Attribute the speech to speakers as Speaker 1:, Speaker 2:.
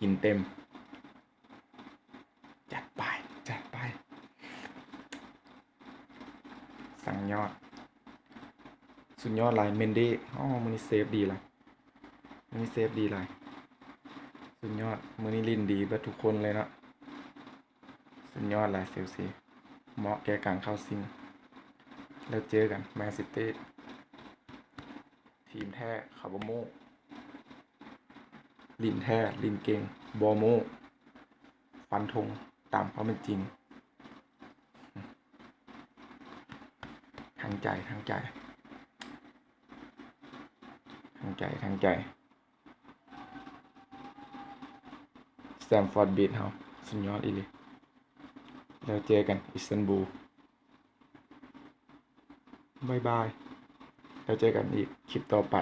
Speaker 1: กินเต็ม จัดไป จัดไป สั่งยอด สุดยอดลายเมนดี้อ๋อมือนี้เซฟดีละมือนี้เซฟดีละสุดยอดมือนี้ลินดีเบิดทุกคนเลยเนาะสุดยอดลายเซลซีเหมาะแก่การเข้าซิง แล้วเจอกันแมนซิตี้ทีมแท้คาร์บโม ลินแท้ลินเก่งบอโมฟันธงตามความเป็นจริง ทางใจทางใจ ทางใจทางใจสแตมฟอร์ดบีทเฮาสุดยอดอีหลีแล้วเจอกันอิสตันบูลบายบาย แล้วเจอกันอีกคลิปต่อไป